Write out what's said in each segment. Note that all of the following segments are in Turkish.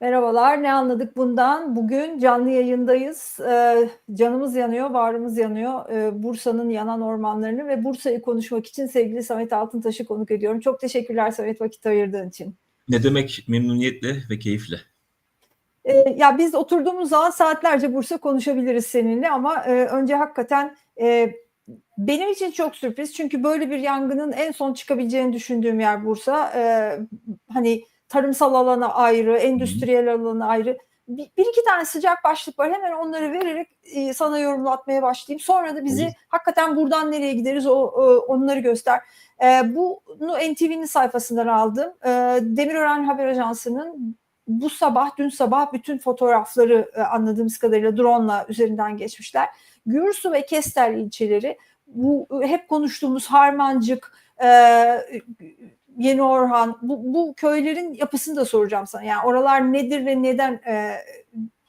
Merhabalar, ne anladık bundan? Bugün canlı yayındayız. Ee, canımız yanıyor, bağrımız yanıyor. Ee, Bursa'nın yanan ormanlarını ve Bursa'yı konuşmak için sevgili Samet Altıntaş'ı konuk ediyorum. Çok teşekkürler Samet vakit ayırdığın için. Ne demek memnuniyetle ve keyifle. Ee, ya biz oturduğumuz zaman saatlerce Bursa konuşabiliriz seninle ama e, önce hakikaten e, benim için çok sürpriz çünkü böyle bir yangının en son çıkabileceğini düşündüğüm yer Bursa. Hani tarımsal alana ayrı, endüstriyel alana ayrı. Bir, bir iki tane sıcak başlık var. Hemen onları vererek e, sana yorumlatmaya başlayayım. Sonra da bizi Olur. hakikaten buradan nereye gideriz o, o onları göster. E, bunu NTV'nin sayfasından aldım. E, Demirören Haber Ajansı'nın bu sabah, dün sabah bütün fotoğrafları e, anladığımız kadarıyla drone'la üzerinden geçmişler. Gürsu ve Kestel ilçeleri bu hep konuştuğumuz Harmancık, e, Yeni Orhan bu, bu köylerin yapısını da soracağım sana. Yani oralar nedir ve neden e,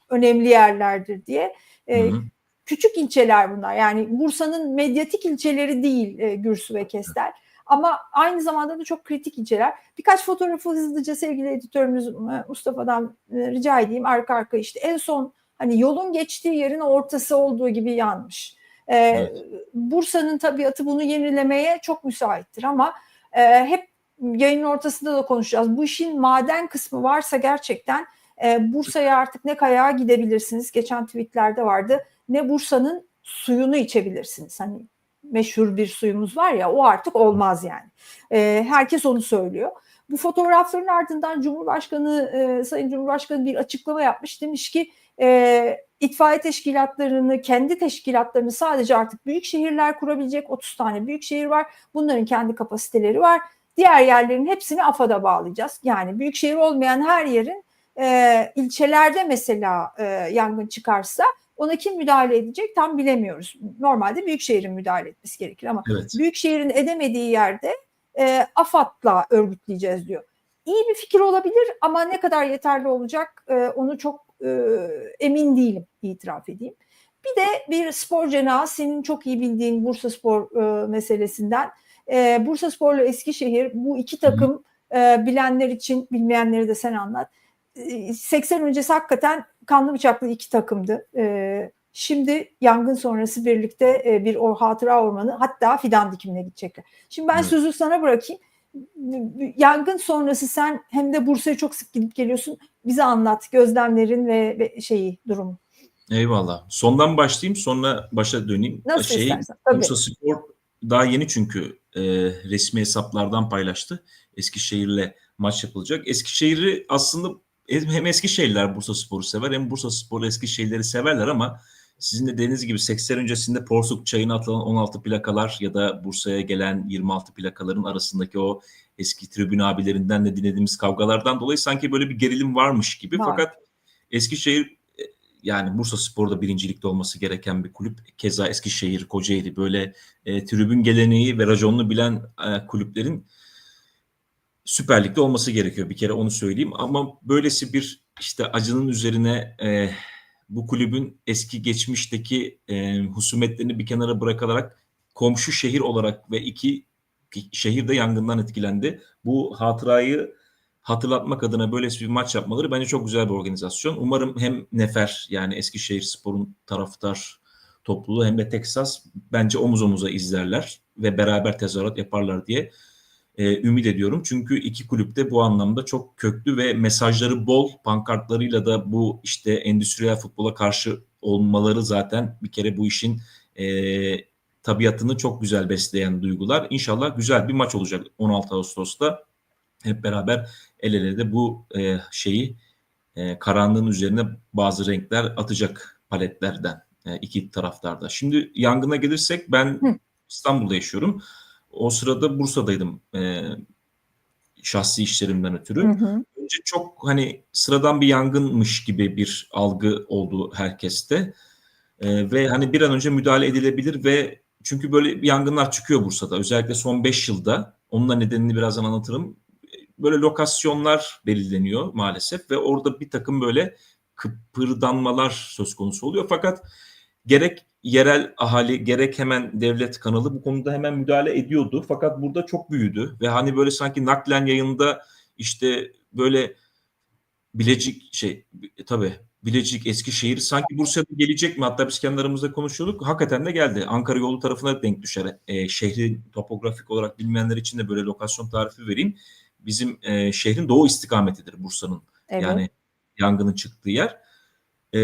önemli yerlerdir diye. E, Hı hı. küçük ilçeler bunlar. Yani Bursa'nın medyatik ilçeleri değil e, Gürsü ve Kestel. Ama aynı zamanda da çok kritik ilçeler. Birkaç fotoğrafı hızlıca sevgili editörümüz e, Mustafa'dan e, rica edeyim arka arka işte. En son hani yolun geçtiği yerin ortası olduğu gibi yanmış. E, Evet. Bursa'nın tabiatı bunu yenilemeye çok müsaittir ama e, hep yayının ortasında da konuşacağız. Bu işin maden kısmı varsa gerçekten e, Bursa'ya artık ne kayağa gidebilirsiniz. Geçen tweetlerde vardı. Ne Bursa'nın suyunu içebilirsiniz. Hani meşhur bir suyumuz var ya o artık olmaz yani. E, herkes onu söylüyor. Bu fotoğrafların ardından Cumhurbaşkanı e, Sayın Cumhurbaşkanı bir açıklama yapmış. Demiş ki e, itfaiye teşkilatlarını, kendi teşkilatlarını sadece artık büyük şehirler kurabilecek 30 tane büyük şehir var. Bunların kendi kapasiteleri var. Diğer yerlerin hepsini AFAD'a bağlayacağız. Yani büyük şehir olmayan her yerin e, ilçelerde mesela e, yangın çıkarsa ona kim müdahale edecek tam bilemiyoruz. Normalde büyük şehrin müdahale etmesi gerekir ama Evet. büyük şehrin edemediği yerde e, AFAD'la örgütleyeceğiz diyor. İyi bir fikir olabilir ama ne kadar yeterli olacak e, onu çok e, emin değilim itiraf edeyim. Bir de bir spor cenahı senin çok iyi bildiğin Bursa Spor e, meselesinden. E, Bursa Spor'la Eskişehir bu iki takım e, bilenler için bilmeyenleri de sen anlat. E, 80 öncesi hakikaten kanlı bıçaklı iki takımdı. E, şimdi yangın sonrası birlikte e, bir o hatıra ormanı hatta fidan dikimine gidecekler. Şimdi ben Evet. sözü sana bırakayım. Yangın sonrası sen hem de Bursa'ya çok sık gidip geliyorsun. Bize anlat gözlemlerin ve, ve şeyi durumu. Eyvallah. Sondan başlayayım sonra başa döneyim. Nasıl Şey, istersen. Tabii. Bursa Spor daha yeni çünkü e, resmi hesaplardan paylaştı. Eskişehir'le maç yapılacak. Eskişehir'i aslında hem Eskişehirliler Bursa Spor'u sever hem Bursa Spor'u Eskişehirleri severler ama sizin de dediğiniz gibi 80 öncesinde Porsuk çayına atılan 16 plakalar ya da Bursa'ya gelen 26 plakaların arasındaki o eski tribün abilerinden de dinlediğimiz kavgalardan dolayı sanki böyle bir gerilim varmış gibi. Var. Fakat Eskişehir yani Bursa Spor'da birincilikte olması gereken bir kulüp. Keza Eskişehir, Kocaeli böyle e, tribün geleneği ve raconunu bilen e, kulüplerin Süper Lig'de olması gerekiyor. Bir kere onu söyleyeyim. Ama böylesi bir işte acının üzerine e, bu kulübün eski geçmişteki e, husumetlerini bir kenara bırakılarak komşu şehir olarak ve iki şehir de yangından etkilendi. Bu hatırayı hatırlatmak adına böylesi bir maç yapmaları bence çok güzel bir organizasyon. Umarım hem Nefer yani Eskişehir Spor'un taraftar topluluğu hem de Texas bence omuz omuza izlerler ve beraber tezahürat yaparlar diye e, ümit ediyorum. Çünkü iki kulüp de bu anlamda çok köklü ve mesajları bol pankartlarıyla da bu işte endüstriyel futbola karşı olmaları zaten bir kere bu işin e, tabiatını çok güzel besleyen duygular. İnşallah güzel bir maç olacak 16 Ağustos'ta. Hep beraber el ele de bu e, şeyi e, karanlığın üzerine bazı renkler atacak paletlerden e, iki taraftarda. Şimdi yangına gelirsek ben Hı. İstanbul'da yaşıyorum. O sırada Bursa'daydım e, şahsi işlerimden ötürü. Hı hı. Önce çok hani sıradan bir yangınmış gibi bir algı oldu herkeste. E, ve hani bir an önce müdahale edilebilir ve çünkü böyle yangınlar çıkıyor Bursa'da. Özellikle son 5 yılda. Onun da nedenini birazdan anlatırım. Böyle lokasyonlar belirleniyor maalesef ve orada bir takım böyle kıpırdanmalar söz konusu oluyor. Fakat gerek yerel ahali gerek hemen devlet kanalı bu konuda hemen müdahale ediyordu. Fakat burada çok büyüdü ve hani böyle sanki naklen yayında işte böyle Bilecik şey tabii Bilecik, Eskişehir sanki Bursa'da gelecek mi? Hatta biz kendi aramızda konuşuyorduk. Hakikaten de geldi. Ankara yolu tarafına denk düşer. E, şehrin topografik olarak bilmeyenler için de böyle lokasyon tarifi vereyim. Bizim e, şehrin doğu istikametidir Bursa'nın. Evet. Yani yangının çıktığı yer. E,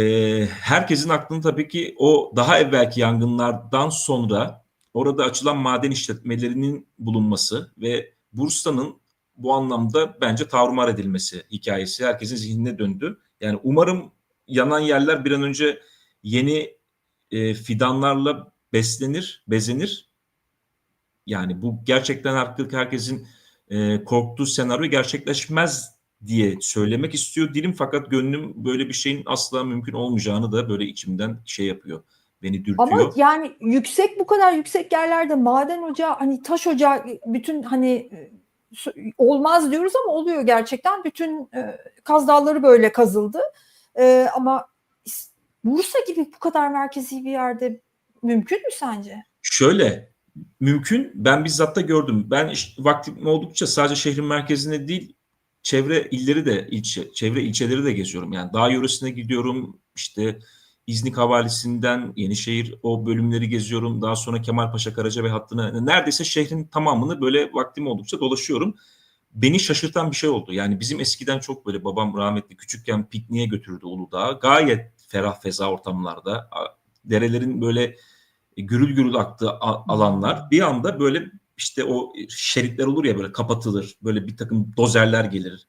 herkesin aklını tabii ki o daha evvelki yangınlardan sonra orada açılan maden işletmelerinin bulunması ve Bursa'nın bu anlamda bence tarumar edilmesi hikayesi herkesin zihnine döndü. Yani umarım yanan yerler bir an önce yeni e, fidanlarla beslenir, bezenir. Yani bu gerçekten artık herkesin e, korktuğu senaryo gerçekleşmez diye söylemek istiyor dilim fakat gönlüm böyle bir şeyin asla mümkün olmayacağını da böyle içimden şey yapıyor. Beni dürtüyor. Ama yani yüksek bu kadar yüksek yerlerde maden ocağı hani taş ocağı bütün hani e, olmaz diyoruz ama oluyor gerçekten. Bütün e, Kaz Dağları böyle kazıldı. E, ama Bursa gibi bu kadar merkezi bir yerde mümkün mü sence? Şöyle mümkün. Ben bizzat da gördüm. Ben iş- vaktim oldukça sadece şehrin merkezine değil çevre illeri de ilçe, çevre ilçeleri de geziyorum. Yani dağ yöresine gidiyorum. İşte İznik Havalisi'nden Yenişehir o bölümleri geziyorum. Daha sonra Kemalpaşa Karacabey hattına neredeyse şehrin tamamını böyle vaktim oldukça dolaşıyorum. Beni şaşırtan bir şey oldu. Yani bizim eskiden çok böyle babam rahmetli küçükken pikniğe götürdü Uludağ'a. Gayet ferah feza ortamlarda. Derelerin böyle gürül gürül aktığı alanlar bir anda böyle işte o şeritler olur ya böyle kapatılır. Böyle bir takım dozerler gelir.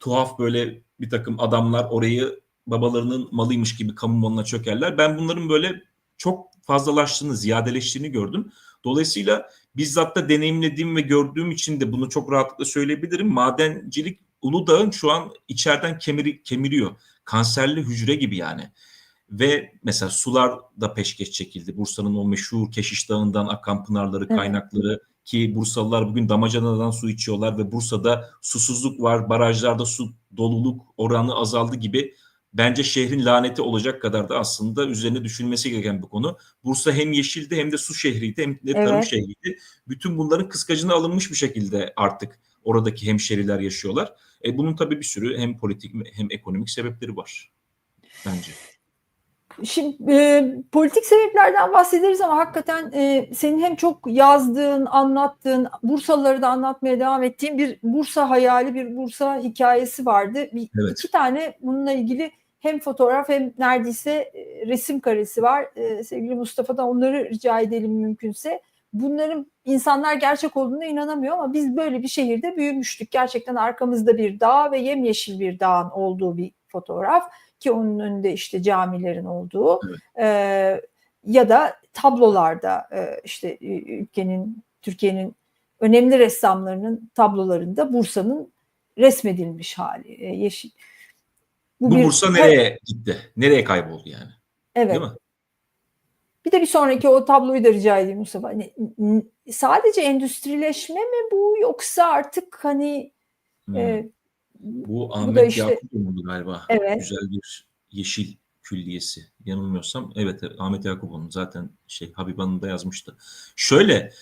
Tuhaf böyle bir takım adamlar orayı babalarının malıymış gibi kamu malına çökerler. Ben bunların böyle çok fazlalaştığını, ziyadeleştiğini gördüm. Dolayısıyla bizzat da deneyimlediğim ve gördüğüm için de bunu çok rahatlıkla söyleyebilirim. Madencilik Uludağ'ın şu an içeriden kemiri, kemiriyor. Kanserli hücre gibi yani. Ve mesela sular da peşkeş çekildi. Bursa'nın o meşhur Keşiş Dağı'ndan akan pınarları, Evet. kaynakları ki Bursalılar bugün damacanadan su içiyorlar ve Bursa'da susuzluk var, barajlarda su doluluk oranı azaldı gibi bence şehrin laneti olacak kadar da aslında üzerine düşünülmesi gereken bir konu. Bursa hem yeşildi hem de su şehriydi hem de tarım Evet. şehriydi. Bütün bunların kıskacına alınmış bir şekilde artık oradaki hemşeriler yaşıyorlar. E bunun tabii bir sürü hem politik hem ekonomik sebepleri var bence. Şimdi e, politik sebeplerden bahsederiz ama hakikaten e, senin hem çok yazdığın, anlattığın, Bursalıları da anlatmaya devam ettiğin bir Bursa hayali, bir Bursa hikayesi vardı. Bir, Evet. İki tane bununla ilgili hem fotoğraf hem neredeyse e, resim karesi var. E, sevgili Mustafa'dan onları rica edelim mümkünse. Bunların insanlar gerçek olduğuna inanamıyor ama biz böyle bir şehirde büyümüştük. Gerçekten arkamızda bir dağ ve yemyeşil bir dağın olduğu bir fotoğraf ki onun önünde işte camilerin olduğu Evet. e, ya da tablolarda e, işte ülkenin Türkiye'nin önemli ressamlarının tablolarında Bursa'nın resmedilmiş hali e, yeşil. Bu bir- Bursa nereye gitti? Nereye kayboldu yani? Evet. Değil mi? Bir de bir sonraki o tabloyu da rica edeyim Mustafa. Hani, sadece endüstrileşme mi bu yoksa artık hani Hmm. e, Bu Ahmet işte- Yakuboğlu'ndu galiba. Evet. Güzel bir yeşil külliyesi. Yanılmıyorsam evet Ahmet Yakuboğlu zaten şey Habiban'ın da yazmıştı. Şöyle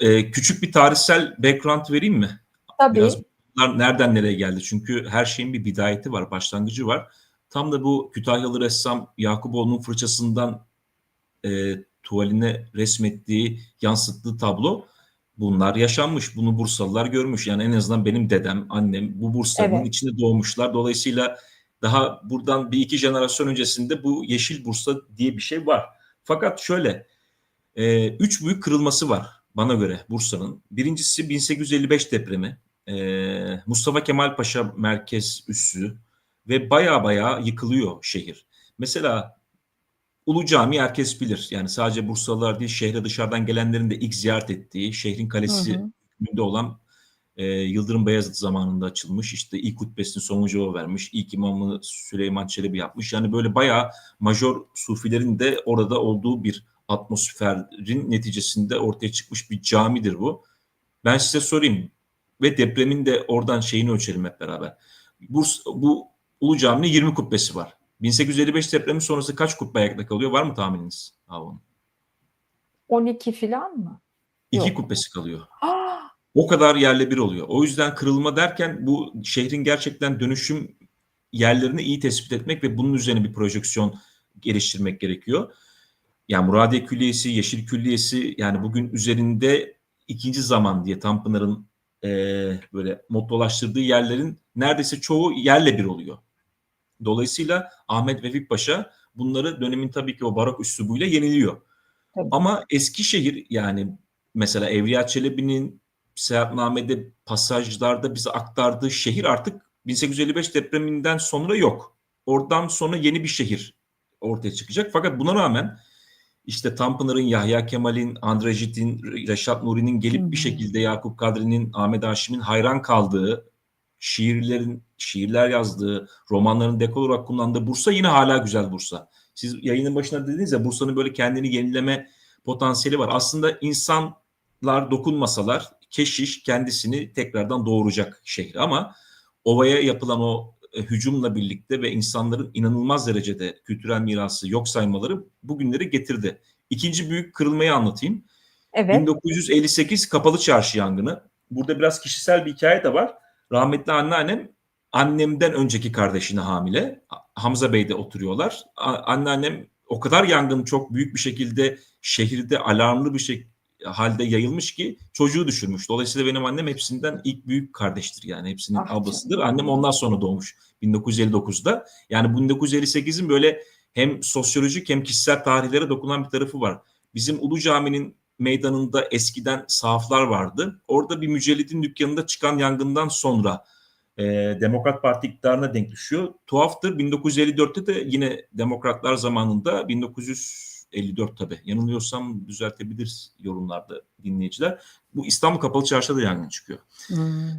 e, küçük bir tarihsel background vereyim mi? tabii Biraz bunlar nereden nereye geldi? Çünkü her şeyin bir bidayeti var, başlangıcı var. Tam da bu Kütahyalı ressam Yakuboğlu'nun fırçasından e, tuvaline resmettiği, yansıttığı tablo bunlar yaşanmış. Bunu Bursalılar görmüş. Yani en azından benim dedem, annem bu Bursa'nın Evet. içinde doğmuşlar. Dolayısıyla daha buradan bir iki jenerasyon öncesinde bu Yeşil Bursa diye bir şey var. Fakat şöyle, e, üç büyük kırılması var bana göre Bursa'nın. Birincisi 1855 depremi. E, Mustafa Kemal Paşa merkez üssü ve baya baya yıkılıyor şehir. Mesela Ulu Cami herkes bilir. Yani sadece Bursalılar değil şehre dışarıdan gelenlerin de ilk ziyaret ettiği şehrin kalesi hükmünde olan e, Yıldırım Beyazıt zamanında açılmış. İşte ilk hutbesini Somuncu o vermiş. İlk imamı Süleyman Çelebi yapmış. Yani böyle bayağı major sufilerin de orada olduğu bir atmosferin neticesinde ortaya çıkmış bir camidir bu. Ben size sorayım ve depremin de oradan şeyini ölçelim hep beraber. Burs, bu Ulu Cami'nin 20 kubbesi var. 1855 depremi sonrası kaç kubbe ayakta kalıyor? Var mı tahmininiz? Hava'nın? 12 falan mı? İki Yok. kubbesi kalıyor. Ah, O kadar yerle bir oluyor. O yüzden kırılma derken bu şehrin gerçekten dönüşüm yerlerini iyi tespit etmek ve bunun üzerine bir projeksiyon geliştirmek gerekiyor. Yani Muradiye Külliyesi, Yeşil Külliyesi yani bugün üzerinde ikinci zaman diye Tanpınar'ın e, böyle mottolaştırdığı yerlerin neredeyse çoğu yerle bir oluyor. Dolayısıyla Ahmet Vefik Paşa bunları dönemin tabii ki o barok üslubuyla yeniliyor. Tabii. Ama Eskişehir yani mesela Evliya Çelebi'nin seyahatnamede pasajlarda bize aktardığı şehir artık 1855 depreminden sonra yok. Oradan sonra yeni bir şehir ortaya çıkacak. Fakat buna rağmen işte Tanpınar'ın, Yahya Kemal'in, Andrajit'in, Reşat Nuri'nin gelip bir şekilde Yakup Kadri'nin, Ahmet Haşim'in hayran kaldığı, şiirlerin, şiirler yazdığı, romanların dekor olarak kullandığı Bursa yine hala güzel Bursa. Siz yayının başında dediniz ya Bursa'nın böyle kendini yenileme potansiyeli var. Aslında insanlar dokunmasalar keşiş kendisini tekrardan doğuracak şehir ama ovaya yapılan o e, hücumla birlikte ve insanların inanılmaz derecede kültürel mirası yok saymaları bugünleri getirdi. İkinci büyük kırılmayı anlatayım. Evet. 1958 Kapalı Çarşı yangını. Burada biraz kişisel bir hikaye de var. Rahmetli anneannem annemden önceki kardeşine hamile. Hamza Bey'de oturuyorlar. Anneannem o kadar yangın çok büyük bir şekilde şehirde alarmlı bir şey halde yayılmış ki çocuğu düşürmüş. Dolayısıyla benim annem hepsinden ilk büyük kardeştir yani hepsinin Ah ablasıdır. canım. Annem ondan sonra doğmuş 1959'da. Yani 1958'in böyle hem sosyolojik hem kişisel tarihlere dokunan bir tarafı var. Bizim Ulu Cami'nin meydanında eskiden sahaflar vardı. Orada bir mücellidin dükkanında çıkan yangından sonra e, Demokrat Parti iktidarına denk düşüyor. Tuhaftır 1954'te de yine Demokratlar zamanında 1954 tabii yanılıyorsam düzeltebilir yorumlarda dinleyiciler. Bu İstanbul Kapalı Çarşı'da da yangın çıkıyor. Hmm.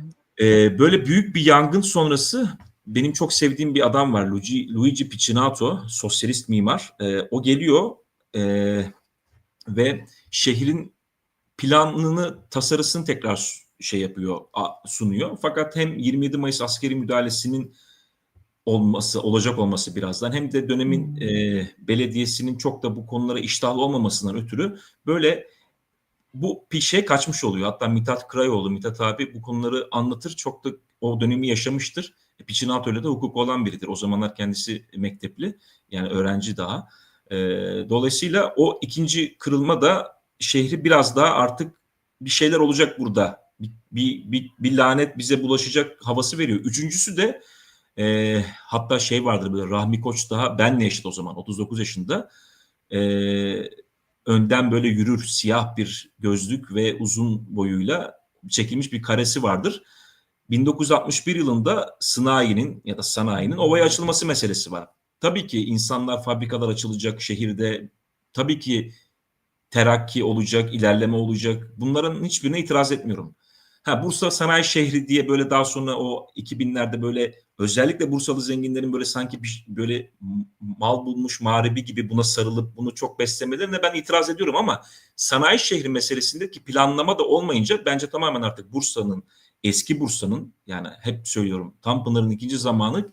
Ee, böyle büyük bir yangın sonrası benim çok sevdiğim bir adam var. Luigi, Luigi Piccinato, sosyalist mimar. Ee, o geliyor ee, ve şehrin planını, tasarısını tekrar şey yapıyor, sunuyor. Fakat hem 27 Mayıs askeri müdahalesinin olması, olacak olması birazdan hem de dönemin Hmm. e, belediyesinin çok da bu konulara iştahlı olmamasından ötürü böyle bu şey kaçmış oluyor. Hatta Mithat Krayoğlu, Mithat abi bu konuları anlatır. Çok da o dönemi yaşamıştır. E, Piçinato'yla da hukuk olan biridir. O zamanlar kendisi mektepli. Yani öğrenci daha. E, dolayısıyla o ikinci kırılma da şehri biraz daha artık bir şeyler olacak burada. Bir, bir, bir, bir lanet bize bulaşacak havası veriyor. Üçüncüsü de e, hatta şey vardır böyle Rahmi Koç daha benle eşit o zaman 39 yaşında. E, önden böyle yürür siyah bir gözlük ve uzun boyuyla çekilmiş bir karesi vardır. 1961 yılında sanayinin ya da sanayinin ovaya açılması meselesi var. Tabii ki insanlar fabrikalar açılacak şehirde. Tabii ki terakki olacak, ilerleme olacak. Bunların hiçbirine itiraz etmiyorum. Ha Bursa sanayi şehri diye böyle daha sonra o 2000'lerde böyle özellikle Bursalı zenginlerin böyle sanki bir, böyle mal bulmuş mağribi gibi buna sarılıp bunu çok beslemelerine ben itiraz ediyorum ama sanayi şehri meselesindeki planlama da olmayınca bence tamamen artık Bursa'nın eski Bursa'nın yani hep söylüyorum Tanpınar'ın ikinci zamanı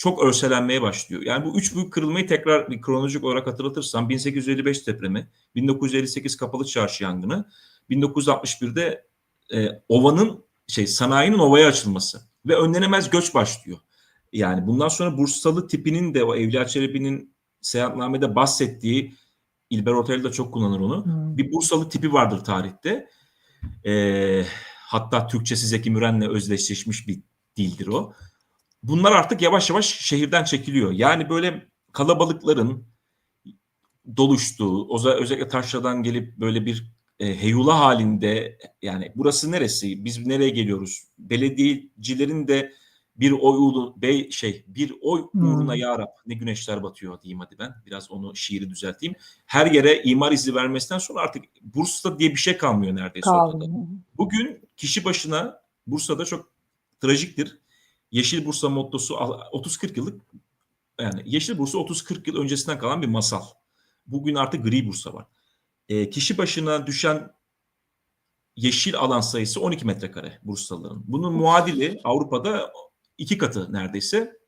çok örselenmeye başlıyor. Yani bu üç büyük kırılmayı tekrar bir kronolojik olarak hatırlatırsam 1855 depremi, 1958 Kapalı Çarşı yangını, 1961'de e, ovanın şey sanayinin ovaya açılması ve önlenemez göç başlıyor. Yani bundan sonra Bursalı tipinin de o Evliya Çelebi'nin seyahatnamede bahsettiği İlber Ortaylı da çok kullanır onu. Hmm. Bir Bursalı tipi vardır tarihte. E, hatta Türkçesi Zeki Müren'le özdeşleşmiş bir dildir o. Bunlar artık yavaş yavaş şehirden çekiliyor. Yani böyle kalabalıkların doluştuğu, özellikle taşradan gelip böyle bir e, heyula halinde yani burası neresi? Biz nereye geliyoruz? Belediyecilerin de bir oy uğru- bey şey bir oy Hmm. uğruna ya Rab ne güneşler batıyor diyeyim hadi ben. Biraz onu şiiri düzelteyim. Her yere imar izni vermesinden sonra artık Bursa diye bir şey kalmıyor neredeyse ortada. Kaldı. Bugün kişi başına Bursa'da çok trajiktir. Yeşil Bursa mottosu 30-40 yıllık yani Yeşil Bursa 30-40 yıl öncesinden kalan bir masal. Bugün artık gri Bursa var. E, kişi başına düşen yeşil alan sayısı 12 metrekare Bursalıların. Bunun muadili Avrupa'da iki katı neredeyse.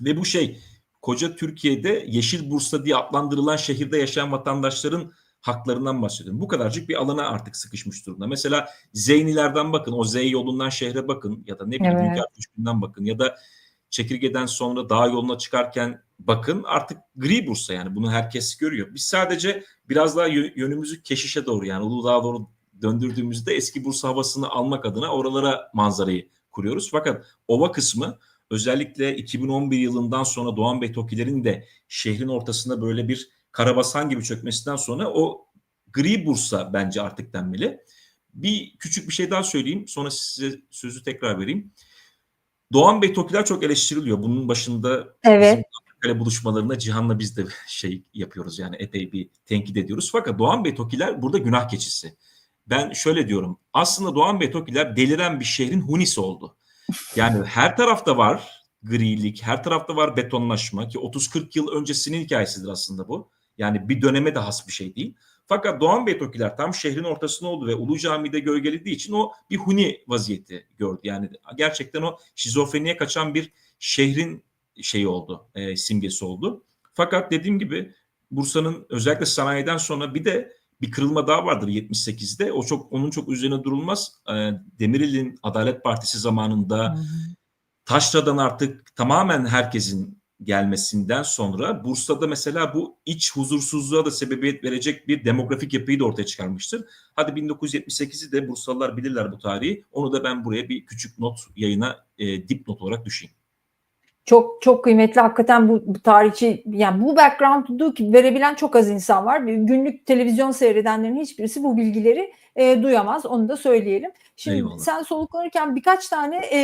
Ve bu şey koca Türkiye'de Yeşil Bursa diye adlandırılan şehirde yaşayan vatandaşların haklarından bahsediyorum. Bu kadarcık bir alana artık sıkışmış durumda. Mesela Zeynilerden bakın, o Zey yolundan şehre bakın ya da ne bileyim Evet. Hünkar Köşkü'nden bakın ya da çekirgeden sonra dağ yoluna çıkarken bakın artık gri Bursa yani bunu herkes görüyor. Biz sadece biraz daha yönümüzü keşişe doğru yani Uludağ'a doğru döndürdüğümüzde eski Bursa havasını almak adına oralara manzarayı kuruyoruz. Fakat ova kısmı özellikle 2011 yılından sonra Doğan Bey Tokilerin de şehrin ortasında böyle bir karabasan gibi çökmesinden sonra o gri Bursa bence artık denmeli. Bir küçük bir şey daha söyleyeyim. Sonra size sözü tekrar vereyim. Doğan Bey Tokiler çok eleştiriliyor. Bunun başında evet. kale buluşmalarında Cihan'la biz de şey yapıyoruz yani epey bir tenkit ediyoruz. Fakat Doğan Bey Tokiler burada günah keçisi. Ben şöyle diyorum. Aslında Doğan Bey Tokiler deliren bir şehrin hunisi oldu. Yani her tarafta var grilik, her tarafta var betonlaşma ki 30-40 yıl öncesinin hikayesidir aslında bu. Yani bir döneme de has bir şey değil. Fakat Doğan Bey Tokiler tam şehrin ortasında oldu ve Ulu Cami'de gölgelediği için o bir huni vaziyeti gördü. Yani gerçekten o şizofreniye kaçan bir şehrin şeyi oldu, e, simgesi oldu. Fakat dediğim gibi Bursa'nın özellikle sanayiden sonra bir de bir kırılma daha vardır 78'de. O çok onun çok üzerine durulmaz. E, Demirel'in Adalet Partisi zamanında. Taşra'dan artık tamamen herkesin gelmesinden sonra Bursa'da mesela bu iç huzursuzluğa da sebebiyet verecek bir demografik yapıyı da ortaya çıkarmıştır. Hadi 1978'i de Bursalılar bilirler bu tarihi. Onu da ben buraya bir küçük not yayına e, dipnot olarak düşeyim. Çok çok kıymetli hakikaten bu, bu tarihçi yani bu background'u verebilen çok az insan var. Günlük televizyon seyredenlerin hiçbirisi bu bilgileri e, duyamaz onu da söyleyelim. Şimdi Eyvallah. sen soluklanırken birkaç tane e,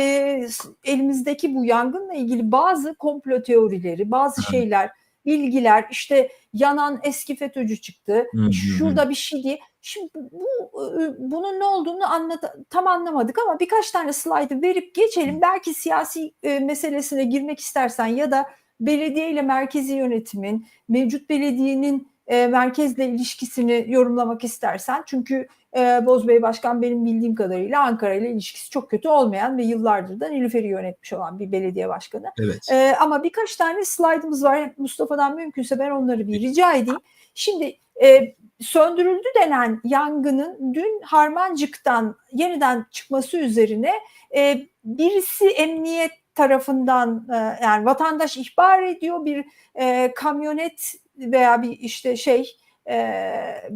elimizdeki bu yangınla ilgili bazı komplo teorileri, bazı Hı. şeyler, bilgiler işte yanan eski FETÖ'cü çıktı. Hı Şurada bir şey diye. Şimdi bu bunun ne olduğunu anlat tam anlamadık ama birkaç tane slaydı verip geçelim. Belki siyasi e, meselesine girmek istersen ya da belediye ile merkezi yönetimin, mevcut belediyenin e, merkezle ilişkisini yorumlamak istersen. Çünkü e, Bozbey Başkan benim bildiğim kadarıyla Ankara ile ilişkisi çok kötü olmayan ve yıllardır da Nilüfer'i yönetmiş olan bir belediye başkanı. Evet. E, ama birkaç tane slaydımız var. Mustafa'dan mümkünse ben onları bir rica edeyim. Şimdi e, söndürüldü denen yangının dün Harmancık'tan yeniden çıkması üzerine e, birisi emniyet tarafından e, yani vatandaş ihbar ediyor bir e, kamyonet veya bir işte şey e,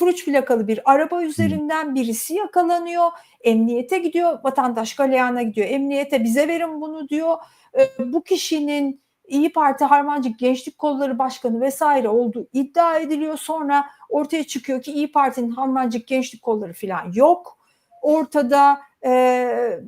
03 plakalı bir araba üzerinden birisi yakalanıyor. Emniyete gidiyor. Vatandaş galeyana gidiyor. Emniyete bize verin bunu diyor. E, bu kişinin İyi Parti Harmancık Gençlik Kolları Başkanı vesaire olduğu iddia ediliyor. Sonra ortaya çıkıyor ki İyi Parti'nin Harmancık Gençlik Kolları falan yok. Ortada e,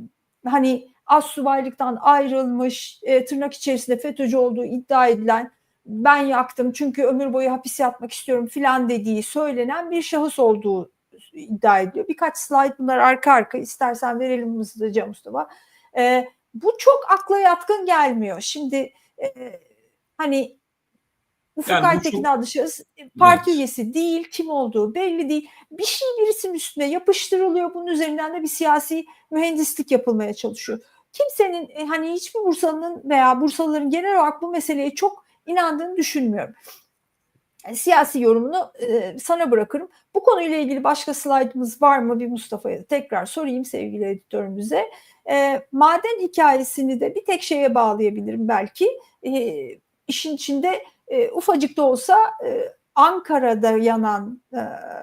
hani az subaylıktan ayrılmış, e, tırnak içerisinde FETÖ'cü olduğu iddia edilen ben yaktım çünkü ömür boyu hapis yatmak istiyorum filan dediği söylenen bir şahıs olduğu iddia ediyor. Birkaç slide bunlar arka arka istersen verelim hızlıca Mustafa. E, bu çok akla yatkın gelmiyor. Şimdi e, hani Ufuk yani Aytekin çok... adlı şahıs parti evet. üyesi değil, kim olduğu belli değil. Bir şey birisinin üstüne yapıştırılıyor. Bunun üzerinden de bir siyasi mühendislik yapılmaya çalışıyor. Kimsenin e, hani hiçbir Bursalı'nın veya Bursalıların genel olarak bu meseleye çok inandığını düşünmüyorum. Yani siyasi yorumunu e, sana bırakırım. Bu konuyla ilgili başka slaydımız var mı? Bir Mustafa'ya tekrar sorayım sevgili editörümüze. E, maden hikayesini de bir tek şeye bağlayabilirim belki. E, işin içinde e, ufacık da olsa e, Ankara'da yanan e,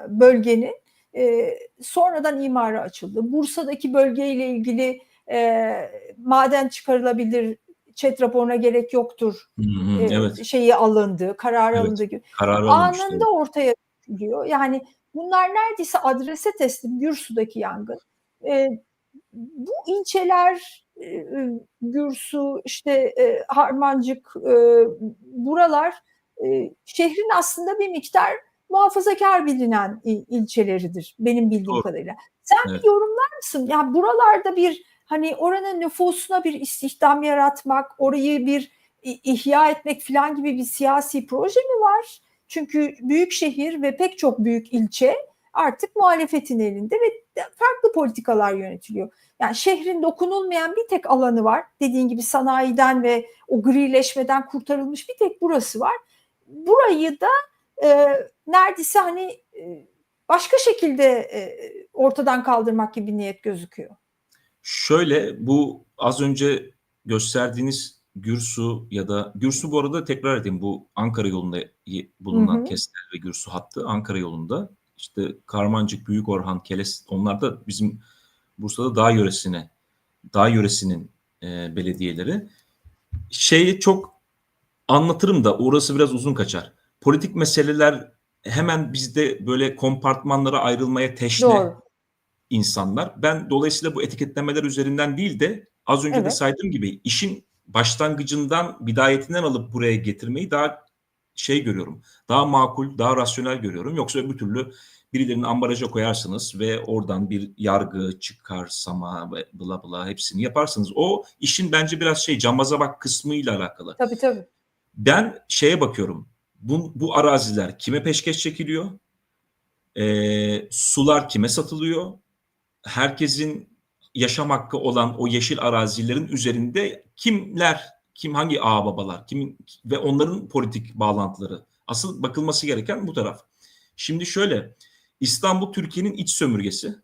bölgenin e, sonradan imara açıldı. Bursa'daki bölgeyle ilgili e, maden çıkarılabilir chat raporuna gerek yoktur hı hı, e, evet. şeyi alındı, karar evet, alındı gibi. Karar Anında ortaya çıkıyor. Yani bunlar neredeyse adrese teslim Gürsu'daki yangın. E, bu ilçeler e, Gürsu, işte e, Harmancık, e, buralar e, şehrin aslında bir miktar muhafazakar bilinen il, ilçeleridir benim bildiğim Doğru. kadarıyla. Sen evet. bir yorumlar mısın? Yani buralarda bir hani oranın nüfusuna bir istihdam yaratmak, orayı bir ihya etmek falan gibi bir siyasi proje mi var? Çünkü büyük şehir ve pek çok büyük ilçe artık muhalefetin elinde ve farklı politikalar yönetiliyor. Yani şehrin dokunulmayan bir tek alanı var. Dediğin gibi sanayiden ve o grileşmeden kurtarılmış bir tek burası var. Burayı da e, neredeyse hani e, başka şekilde e, ortadan kaldırmak gibi niyet gözüküyor. Şöyle bu az önce gösterdiğiniz Gürsu ya da Gürsu bu arada tekrar edeyim bu Ankara yolunda bulunan. Kestel ve Gürsu hattı Ankara yolunda. İşte Karmancık, Büyük Orhan, Keles onlar da bizim Bursa'da dağ yöresine, dağ yöresinin e, belediyeleri. Şeyi çok anlatırım da orası biraz uzun kaçar. Politik meseleler hemen bizde böyle kompartmanlara ayrılmaya teşne Doğru. insanlar. Ben dolayısıyla bu etiketlemeler üzerinden değil de az önce de Evet. saydığım gibi işin başlangıcından, bidayetinden alıp buraya getirmeyi daha şey görüyorum. Daha makul, daha rasyonel görüyorum. Yoksa öbür türlü birilerini ambaraja koyarsınız ve oradan bir yargı, çıkarsama ve bla bla hepsini yaparsınız. O işin bence biraz şey cambaza bak kısmıyla alakalı. Tabii tabii. Ben şeye bakıyorum. Bu, bu araziler kime peşkeş çekiliyor? Ee, sular kime satılıyor? Herkesin yaşam hakkı olan o yeşil arazilerin üzerinde kimler, kim hangi ağababalar, kimin ve onların politik bağlantıları. Asıl bakılması gereken bu taraf. Şimdi şöyle, İstanbul Türkiye'nin iç sömürgesi.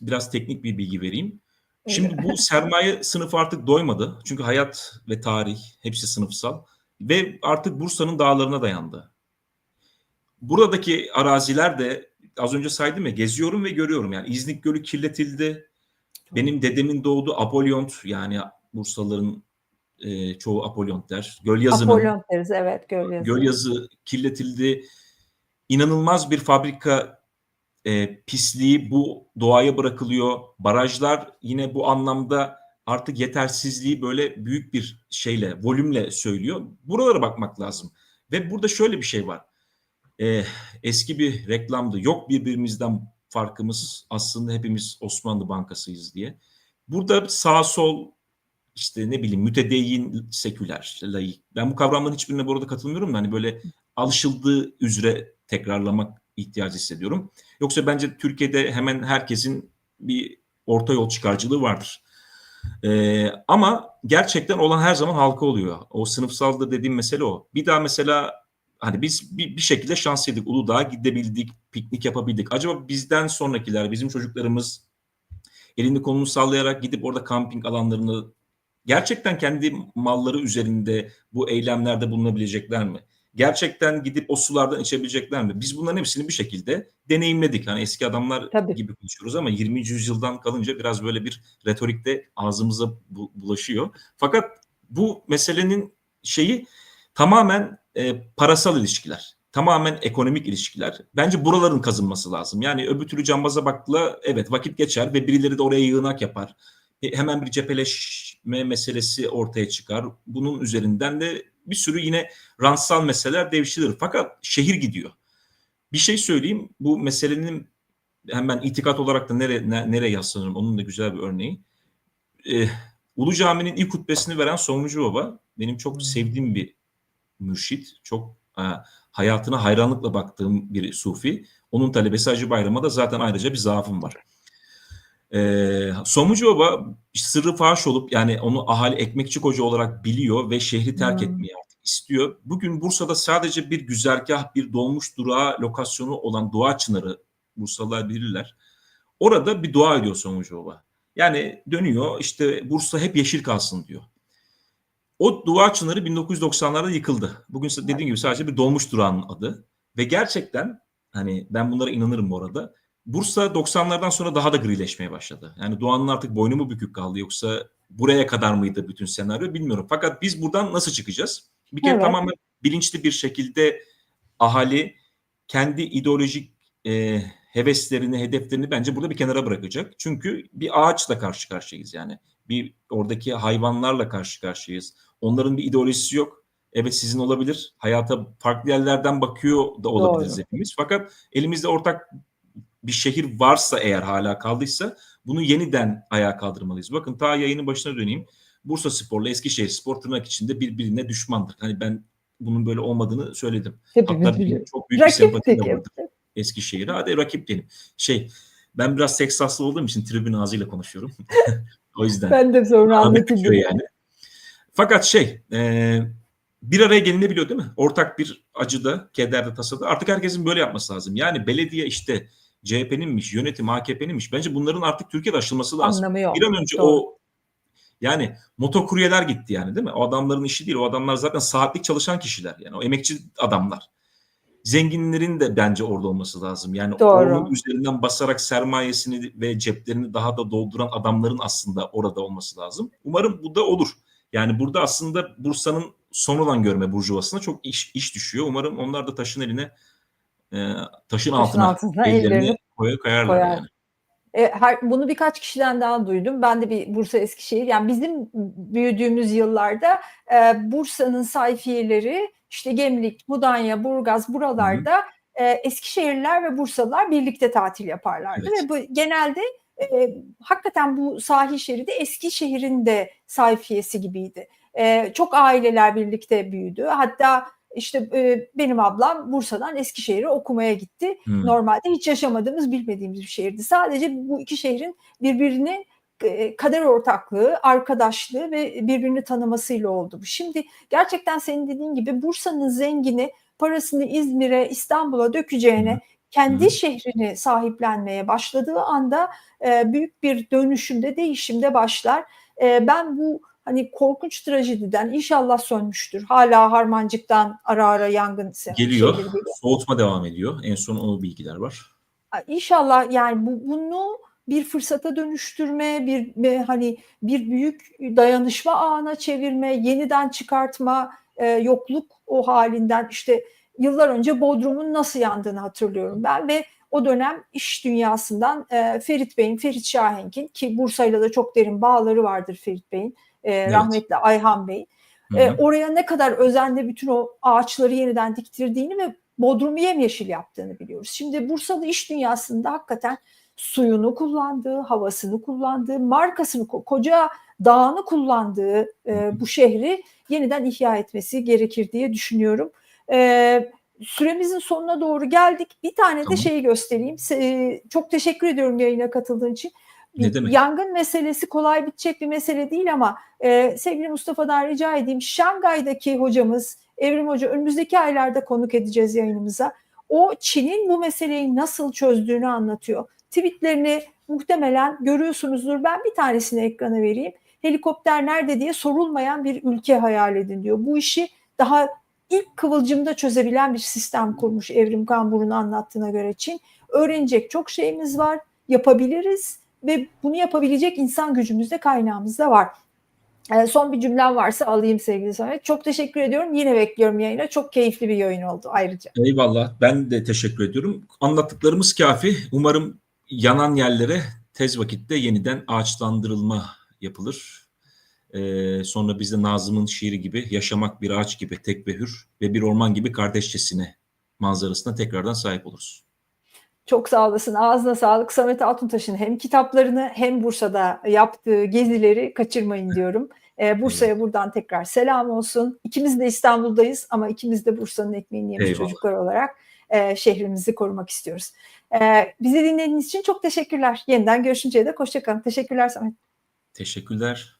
Biraz teknik bir bilgi vereyim. Şimdi bu sermaye sınıfı artık doymadı. Çünkü hayat ve tarih hepsi sınıfsal ve artık Bursa'nın dağlarına dayandı. Buradaki araziler de az önce saydım ya geziyorum ve görüyorum. Yani İznik Gölü kirletildi. Benim dedemin doğduğu Apolyont yani Bursalıların e, çoğu Apolyont der. Gölyazı'nın Apollon deriz evet Gölyazı. Gölyazı kirletildi. İnanılmaz bir fabrika e, pisliği bu doğaya bırakılıyor. Barajlar yine bu anlamda artık yetersizliği böyle büyük bir şeyle, volümle söylüyor. Buralara bakmak lazım. Ve burada şöyle bir şey var. E, eski bir reklamdı. Yok birbirimizden farkımız aslında hepimiz Osmanlı Bankası'yız diye. Burada sağ sol işte ne bileyim mütedeyyin seküler, işte laik. Ben bu kavramların hiçbirine bu arada katılmıyorum da hani böyle alışıldığı üzere tekrarlamak ihtiyacı hissediyorum. Yoksa bence Türkiye'de hemen herkesin bir orta yol çıkarcılığı vardır. Ee, ama gerçekten olan her zaman halka oluyor. O sınıfsalda dediğim mesele o. Bir daha mesela hani biz bir, bir şekilde şanslıydık. Uludağ'a gidebildik, piknik yapabildik. Acaba bizden sonrakiler, bizim çocuklarımız elini kolunu sallayarak gidip orada kamping alanlarını gerçekten kendi malları üzerinde bu eylemlerde bulunabilecekler mi? Gerçekten gidip o sulardan içebilecekler mi? Biz bunların hepsini bir şekilde deneyimledik. Hani eski adamlar Tabii. gibi konuşuyoruz ama 20. yüzyıldan kalınca biraz böyle bir retorikte ağzımıza bu- bulaşıyor. Fakat bu meselenin şeyi tamamen e, parasal ilişkiler. Tamamen ekonomik ilişkiler. Bence buraların kazınması lazım. Yani öbür türlü cambaza bakla evet vakit geçer ve birileri de oraya yığınak yapar. E, hemen bir cepheleşme meselesi ortaya çıkar. Bunun üzerinden de bir sürü yine rantsal meseleler devşirilir. Fakat şehir gidiyor. Bir şey söyleyeyim. Bu meselenin hemen itikat olarak da nereye, ne- nereye yaslanırım onun da güzel bir örneği. Ee, Ulu Cami'nin ilk hutbesini veren Songucu Baba benim çok sevdiğim bir mürşit. Çok e, hayatına hayranlıkla baktığım bir sufi. Onun talebesi Hacı Bayram'a da zaten ayrıca bir zaafım var. Ee, Somucu Baba sırrı faş olup yani onu ahali ekmekçi koca olarak biliyor ve şehri terk Hmm. etmeyi artık istiyor. Bugün Bursa'da sadece bir güzergah, bir dolmuş durağı lokasyonu olan Dua Çınarı Bursalılar bilirler. Orada bir dua ediyor Somucu Baba. Yani dönüyor işte Bursa hep yeşil kalsın diyor. O Dua Çınarı 1990'larda yıkıldı. Bugün dediğim gibi sadece bir dolmuş durağının adı. Ve gerçekten hani ben bunlara inanırım bu arada. Bursa 90'lardan sonra daha da grileşmeye başladı. Yani Doğan'ın artık boynu mu bükük kaldı yoksa buraya kadar mıydı bütün senaryo bilmiyorum. Fakat biz buradan nasıl çıkacağız? Bir kere Evet. tamamen bilinçli bir şekilde ahali kendi ideolojik e, heveslerini, hedeflerini bence burada bir kenara bırakacak. Çünkü bir ağaçla karşı karşıyayız yani. Bir oradaki hayvanlarla karşı karşıyayız. Onların bir ideolojisi yok. Evet sizin olabilir. Hayata farklı yerlerden bakıyor da olabiliriz Doğru. hepimiz. Fakat elimizde ortak bir şehir varsa eğer hala kaldıysa bunu yeniden ayağa kaldırmalıyız. Bakın ta yayının başına döneyim. Bursa Spor'la Eskişehir Spor tırnak içinde birbirine düşmandır. Hani ben bunun böyle olmadığını söyledim. Hepimiz Hatta biliyoruz. çok büyük bir Rakip de peki. vardır Eskişehir'e. Hadi rakip diyelim. Şey ben biraz Teksaslı olduğum için tribün ağzıyla konuşuyorum. o yüzden. Ben de sonra. Akıyor yani. Fakat şey e, bir araya gelinebiliyor değil mi? Ortak bir acıda, kederde, tasada. Artık herkesin böyle yapması lazım. Yani belediye işte CHP'ninmiş, yönetim AKP'ninmiş. Bence bunların artık Türkiye'de aşılması lazım. Anlamı yok. Bir an önce Doğru. o Yani motokuryeler gitti yani değil mi? O adamların işi değil. O adamlar zaten saatlik çalışan kişiler. Yani o emekçi adamlar. Zenginlerin de bence orada olması lazım. Yani Doğru. onun üzerinden basarak sermayesini ve ceplerini daha da dolduran adamların aslında orada olması lazım. Umarım bu da olur. Yani burada aslında Bursa'nın sonradan görme burjuvasına çok iş, iş düşüyor. Umarım onlar da taşın eline e, taşın, altına, altına ellerini, ellerini koyar, koyarlar koyar. yani. E, her, bunu birkaç kişiden daha duydum. Ben de bir Bursa Eskişehir. Yani bizim büyüdüğümüz yıllarda e, Bursa'nın sayfiyeleri işte Gemlik, Mudanya, Burgaz buralarda e, Eskişehirliler ve Bursalılar birlikte tatil yaparlardı. Evet. Ve bu genelde e, hakikaten bu sahil şeridi Eskişehir'in de sayfiyesi gibiydi. E, çok aileler birlikte büyüdü. Hatta işte e, benim ablam Bursa'dan Eskişehir'e okumaya gitti. Hmm. Normalde hiç yaşamadığımız, bilmediğimiz bir şehirdi. Sadece bu iki şehrin birbirini e, kader ortaklığı, arkadaşlığı ve birbirini tanımasıyla oldu bu. Şimdi gerçekten senin dediğin gibi Bursa'nın zengini parasını İzmir'e, İstanbul'a dökeceğine kendi şehrini sahiplenmeye başladığı anda e, büyük bir dönüşümde, değişimde başlar. E, ben bu hani korkunç trajediden inşallah sönmüştür. Hala Harmancık'tan ara ara yangın Geliyor. şeyleri geliyor. Soğutma devam ediyor. En son o bilgiler var. İnşallah yani bu, bunu bir fırsata dönüştürme, bir, bir hani bir büyük dayanışma ağına çevirme, yeniden çıkartma, e, yokluk o halinden işte yıllar önce Bodrum'un nasıl yandığını hatırlıyorum ben ve o dönem iş dünyasından e, Ferit Bey'in, Ferit Şahenk'in ki Bursa'yla da çok derin bağları vardır Ferit Bey'in, e, rahmetli Ayhan Bey. Hı E, hı. oraya ne kadar özenle bütün o ağaçları yeniden diktirdiğini ve Bodrum'u yemyeşil yaptığını biliyoruz. Şimdi Bursa'da iş dünyasında hakikaten suyunu kullandığı, havasını kullandığı, markasını, ko- koca dağını kullandığı e, bu şehri yeniden ihya etmesi gerekir diye düşünüyorum. E, süremizin sonuna doğru geldik. Bir tane de Tamam. şeyi göstereyim. E, çok teşekkür ediyorum yayına katıldığın için. Ne demek? Yangın meselesi kolay bitecek bir mesele değil ama e, sevgili Mustafa'dan rica edeyim. Şangay'daki hocamız Evrim Hoca önümüzdeki aylarda konuk edeceğiz yayınımıza. O Çin'in bu meseleyi nasıl çözdüğünü anlatıyor. Tweetlerini muhtemelen görüyorsunuzdur. Ben bir tanesini ekrana vereyim. Helikopter nerede diye sorulmayan bir ülke hayal edin diyor. Bu işi daha ilk kıvılcımda çözebilen bir sistem kurmuş Evrim Kambur'un anlattığına göre Çin. Öğrenecek çok şeyimiz var. Yapabiliriz ve bunu yapabilecek insan gücümüzde kaynağımızda var. Ee, son bir cümlem varsa alayım sevgili Samet. Çok teşekkür ediyorum. Yine bekliyorum yayına. Çok keyifli bir yayın oldu ayrıca. Eyvallah. Ben de teşekkür ediyorum. Anlattıklarımız kafi. Umarım yanan yerlere tez vakitte yeniden ağaçlandırılma yapılır. Ee, sonra biz de Nazım'ın şiiri gibi yaşamak bir ağaç gibi tek ve hür ve bir orman gibi kardeşçesine manzarasına tekrardan sahip oluruz. Çok sağ olasın. Ağzına sağlık. Samet Altuntaş'ın hem kitaplarını hem Bursa'da yaptığı gezileri kaçırmayın diyorum. Ee, Bursa'ya buradan tekrar selam olsun. İkimiz de İstanbul'dayız ama ikimiz de Bursa'nın ekmeğini yemiş Eyvallah. çocuklar olarak e, şehrimizi korumak istiyoruz. Ee, bizi dinlediğiniz için çok teşekkürler. Yeniden görüşünceye dek hoşçakalın. Teşekkürler Samet. Teşekkürler.